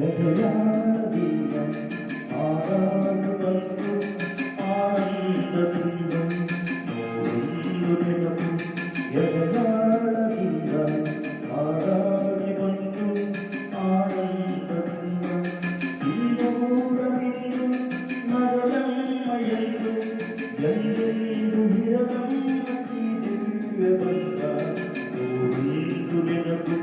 ലഹരാധികം ആരാധകർക്കും ആനന്ദതുംബം ഓടുന്നുടകം ലഹരാധികം ആരാധികർക്കും ആനന്ദതുംബം ശ്രീപൂരമെന്നും നരകം മയന്നും എന്തെന്തു ഹിരണം ദിവ്യബന്ധ ഓടുന്നുടകം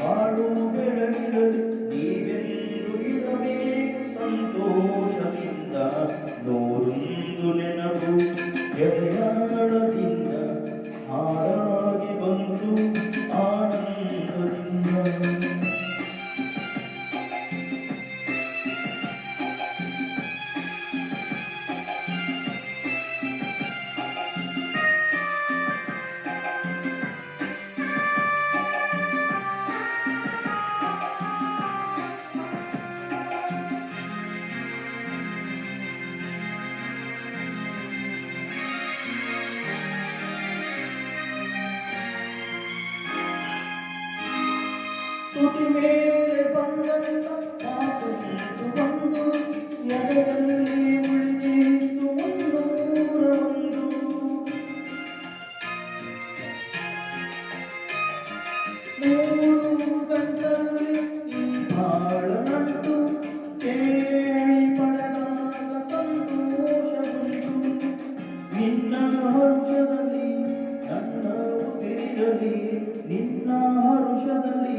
ಬಾಳುವ ಬೆಳಗಲು ನೀವೆಂದುಯಿರಬೇಕು ಸಂತೋಷದಿಂದ ನೂರೊಂದು ನೆನಪು ಎದೆಯಾಳದಿಂದ ಹಾಡ ತುಟಿ ಮೇಲೆ ಬಂದಂತ ಮಾತು ನೀತು ಬಂದು ಎದರಲ್ಲಿ ಉಳಿದೀತು ಮುನ್ನೂರ ಒಂದು ನೂರು ಗಂಟಲ್ಲಿ ಈ ಬಾಳ ನಂಟು ಕೇಳಿ ಪಡೆದಾಗ ಸಂತೋಷ ಬಂತು ನಿನ್ನ ಹರುಷದಲ್ಲಿ ನನ್ನ ಉಸಿರಿರಲಿ ನಿನ್ನ ಹರುಷದಲ್ಲಿ